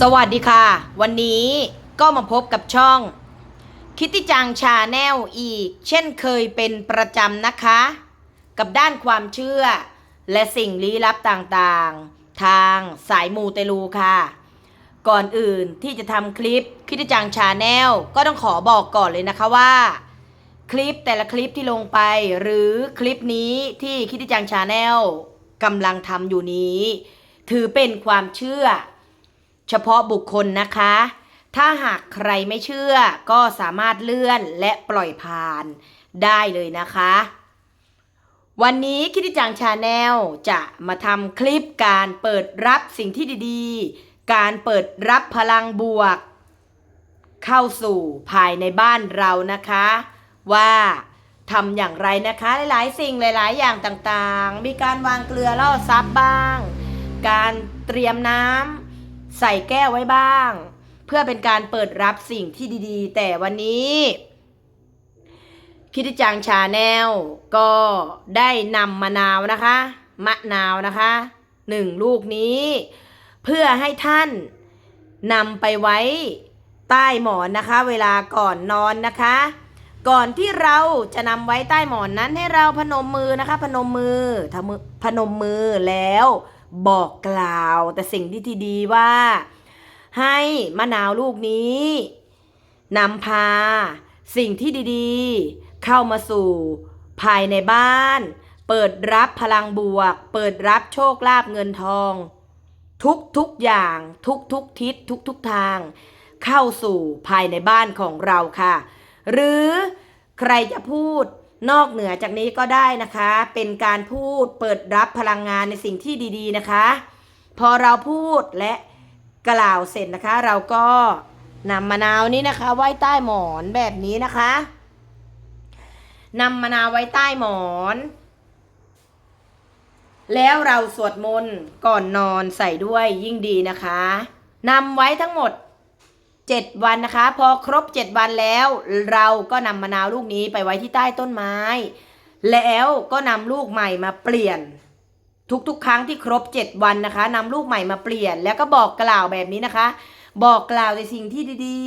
สวัสดีค่ะ วันนี้ก็มาพบกับช่อง คิติจังชาแนลอีก เช่นเคยเป็นประจำนะคะ กับด้านความเชื่อ และสิ่งลี้ลับต่างๆ ทางสายมูเตลูค่ะ ก่อนอื่นที่จะทำคลิปคิติจังชาแนลก็ต้องขอบอกก่อนเลยนะคะว่า คลิปแต่ละคลิปที่ลงไป หรือคลิปนี้ที่คิติจังชาแนลกำลังทำอยู่นี้ ถือเป็นความเชื่อ เฉพาะบุคคลนะคะ ถ้าหากใครไม่เชื่อก็สามารถเลื่อนและปล่อยผ่านได้เลยนะคะ วันนี้คิดดิจังชาแนลจะมาทำคลิปการเปิดรับสิ่งที่ดีๆ การเปิดรับพลังบวก เข้าสู่ภายในบ้านเรานะคะ ว่าทำอย่างไรนะคะ หลายๆ สิ่งหลาย ๆ อย่างต่างๆ มีการวางเกลือล่อซับบ้าง การเตรียมน้ำ ใส่แก้วไว้บ้าง เพื่อเป็นการเปิดรับสิ่งที่ดีๆ แต่วันนี้คิดจังชาแนลก็ได้นำมะนาวนะคะ มะนาวนะคะหนึ่งลูกนี้ เพื่อให้ท่านนำไปไว้ใต้หมอนนะคะ เวลาก่อนนอนนะคะ ก่อนที่เราจะนำไว้ใต้หมอนนั้นให้เราพนมมือนะคะ พนมมือทำมือพนมมือแล้ว บอกกล่าว แต่สิ่งที่ดีว่า ให้มะนาวลูกนี้นำพา สิ่งที่ดีๆ เข้ามาสู่ภายในบ้าน เปิดรับพลังบวก เปิดรับโชคลาภเงินทอง ทุกทุกอย่างทุกทุกทิศทุกทุกทาง เข้าสู่ภายในบ้านของเราค่ะ หรือใครจะพูด นอกเหนือจากนี้ก็ได้นะคะ เป็นการพูดเปิดรับพลังงานในสิ่งที่ดี ๆ นะคะ พอเราพูดและกล่าวเสร็จนะคะ เราก็นำมะนาวนี้นะคะ ไว้ใต้หมอนแบบนี้นะคะนำมะนาวไว้ใต้หมอน แล้วเราสวดมนต์ก่อนนอนใส่ด้วยยิ่งดีนะคะนำไว้ทั้งหมด 7 วันนะคะ พอครบ 7 วันแล้ว เราก็นำมะนาวลูกนี้ไปไว้ที่ใต้ต้นไม้ แล้วก็นำลูกใหม่มาเปลี่ยน ทุกๆ ครั้งที่ครบ 7 วันนะคะนำลูกใหม่มาเปลี่ยน แล้วก็บอกกล่าวแบบนี้นะคะ บอกกล่าวในสิ่งที่ดี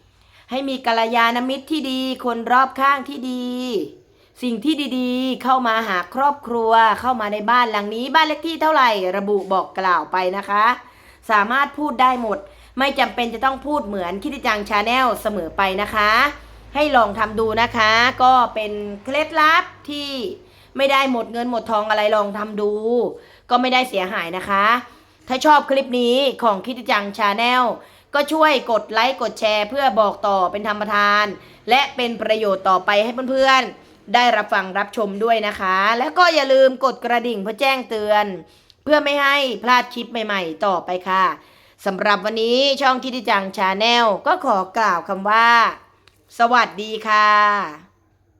ๆ ให้มีกัลยาณมิตรที่ดี คนรอบข้างที่ดี สิ่งที่ดีๆ เข้ามาหาครอบครัว เข้ามาในบ้านหลังนี้ บ้านเลขที่เท่าไหร่ ระบุบอกกล่าวไปนะคะ สามารถพูดได้หมด ไม่จำเป็นจะต้องพูดเหมือนคิดจังชาแนลเสมอไปนะคะ ให้ลองทำดูนะคะ ก็เป็นเคล็ดลับที่ไม่ได้หมดเงินหมดทองอะไรลองทำดู ก็ไม่ได้เสียหายนะคะ ถ้าชอบคลิปนี้ของคิดจังชาแนลก็ช่วยกดไลค์กดแชร์เพื่อบอกต่อเป็นธรรมทาน และเป็นประโยชน์ต่อไปให้เพื่อนๆ ได้รับฟังรับชมด้วยนะคะ แล้วก็อย่าลืมกดกระดิ่งเพื่อแจ้งเตือน เพื่อไม่ให้พลาดคลิปใหม่ๆ ต่อไปค่ะ สำหรับวันนี้ช่องคิดจังชาแนลก็ขอกล่าวคำว่า สวัสดีค่ะ